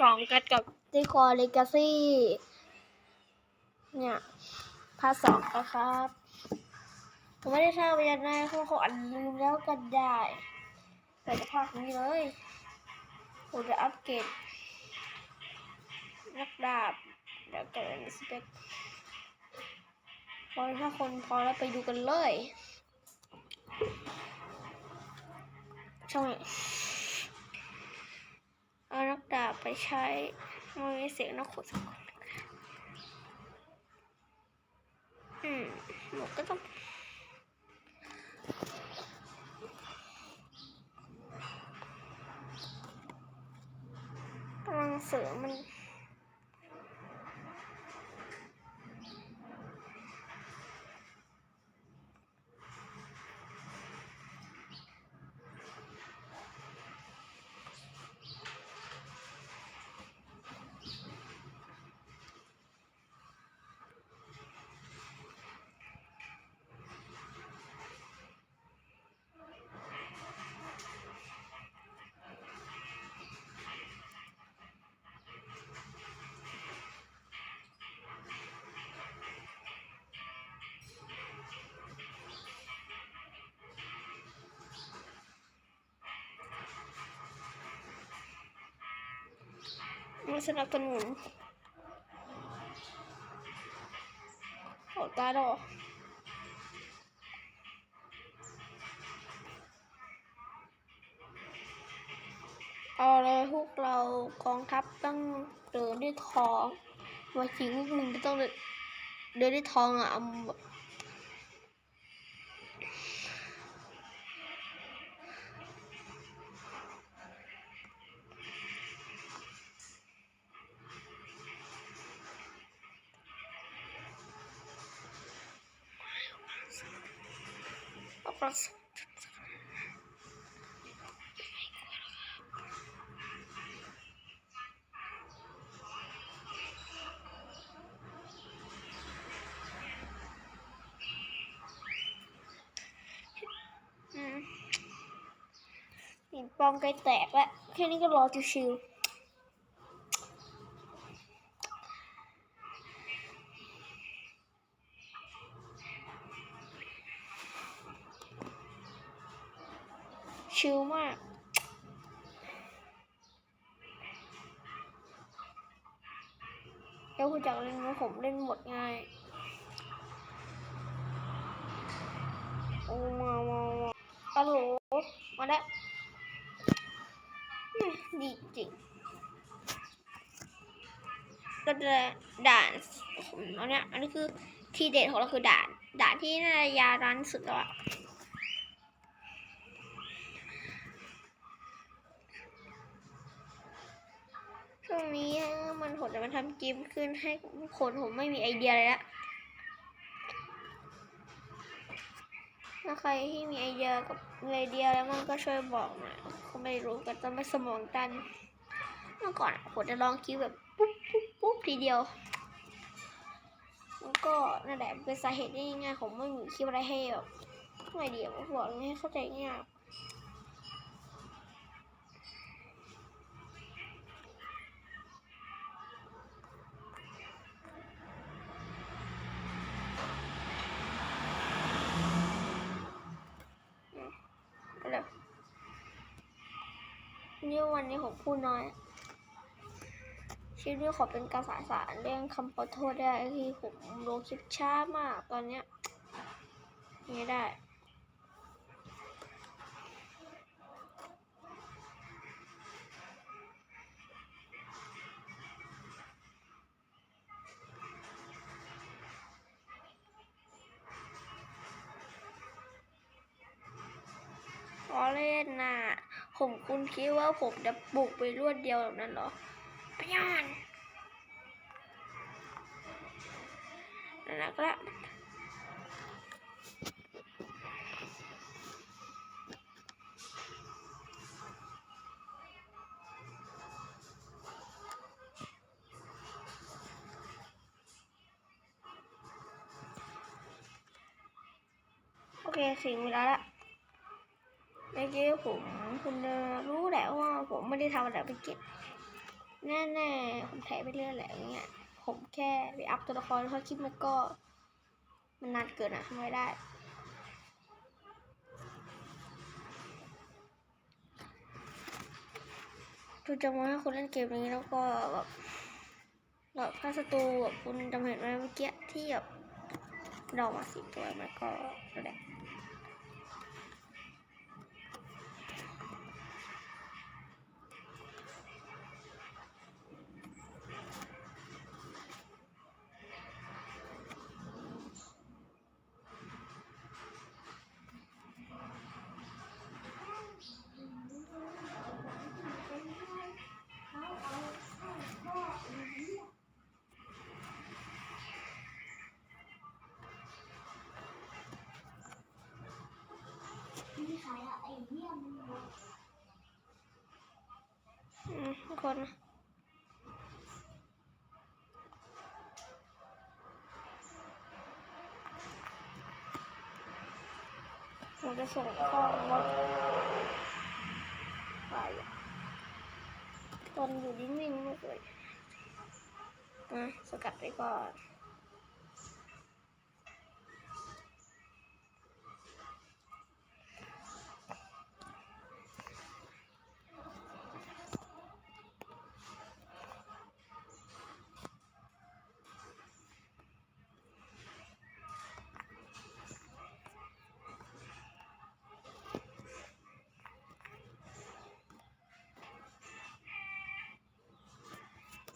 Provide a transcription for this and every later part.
สองกันกับดีคอเลกาซี่เนี่ยภาคสองนะครับผมไม่ได้ทราบว่ายังไงเขาขออันลืมแล้วกันได้แต่จะภาคนี้เลยผมจะอัปเกรดนักดาบเดี๋ยวเกิดสเปคพอถ้าคนพอแล้วไปดูกันเลยช่อง เอานักดาบไปใช้มันมีเสียงนักขุดสักคนอืมหนูก็ต้องกำลังเสือมัน มาสนับสนุนโหตายแล้วเหรอเอาเลยพวกเรากองทัพต้องเดินด้วยท้องมาจริงพวกมึงก็ต้องเดินเดินด้วยท้องอะ อืมหินปองไกลแตกแล้วแค่นี้ก็รอชิวๆ ชิลมาก แล้วคุณจักเล่นไหมผมเล่นหมดง่าย โอ้มามามาฮัลโหลมาแล้วดีจริง ก็จะด่านอันเนี้ยอันนี้คือทีเด็ดของเราคือด่าน ด่านที่น่าจะยาวนานสุดแล้วอะ ช่วงนี้มันผมจะมาทำเกมขึ้นให้คนผมไม่มีไอเดียเลยละถ้าใครที่มีไอเดียกับไอเดียแล้วมันก็ช่วยบอกหน่อยเขาไม่รู้ก็จะไม่สมองตัน เมื่อก่อนผมจะลองคิดแบบปุ๊บปุ๊บปุ๊บทีเดียวแล้วก็นั่นแหละเป็นสาเหตุง่ายๆผมไม่มีคลิปอะไรให้แบบไอเดียผมบอกให้เข้าใจง่าย นี่วันนี้ผมพูดน้อยชีวิตนี้ขอเป็นการสาสารเรื่องคำขอโทษได้ที่ผมลงคลิปช้ามากตอนเนี้ยไม่ได้ ขอเล่นน่ะ ผมคุณคิดว่าผมจะบุกไปรวดเดียวแบบนั้นเหรอพยานนั่นแหละก็ละโอเค ถึงเวลาละ มื่อกี้ผมคุณรู้แหละว่าผมไม่ได้ทำอะไรไปเก็บแน่ๆผมแถไปเรื่อยแหละอย่างเงี้ยผมแค่ไปอัพตัวละครเพราะคลิปมันก็ มันนานเกินอะทำไม่ได้ดูจะมาให้คุณเล่นเกมนี้แล้วก็แบบแบบถ้าศัตรูแบบคุณจำเห็นไหมเมื่อกี้ที่แบบดอกมาสิตัวมันก็แหละ อืมทุกคนผมจะส่งข้อมดไปตอนอยู่นิ่งๆไม่เคยนะสกัดไปก่อน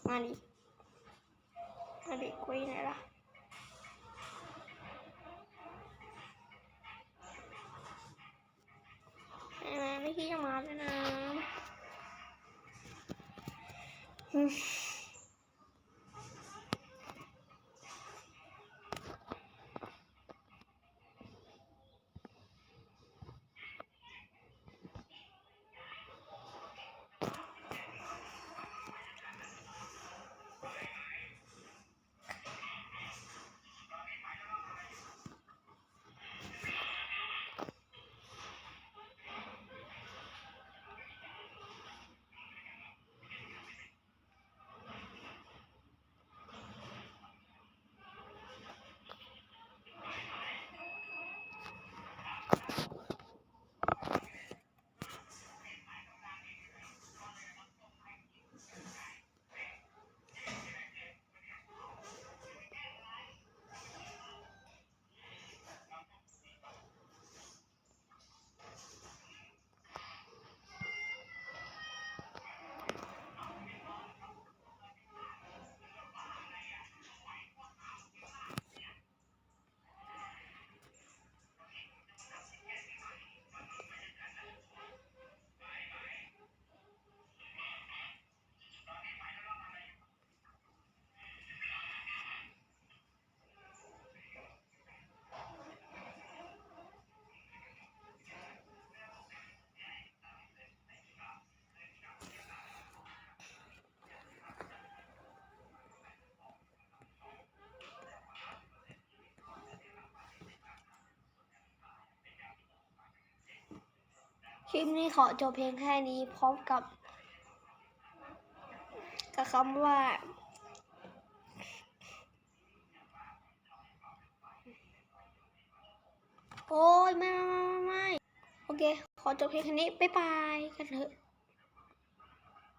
มาดิมาดิคุยไหนล่ะไม่ คลิปนี้ขอจบเพียงแค่นี้พร้อมกับ กับคำว่า โอ้ยไม่ไม่ไม่ไม่ไม่โอเค ขอจบเพียงแค่นี้ บ๊ายบาย กันเถอะ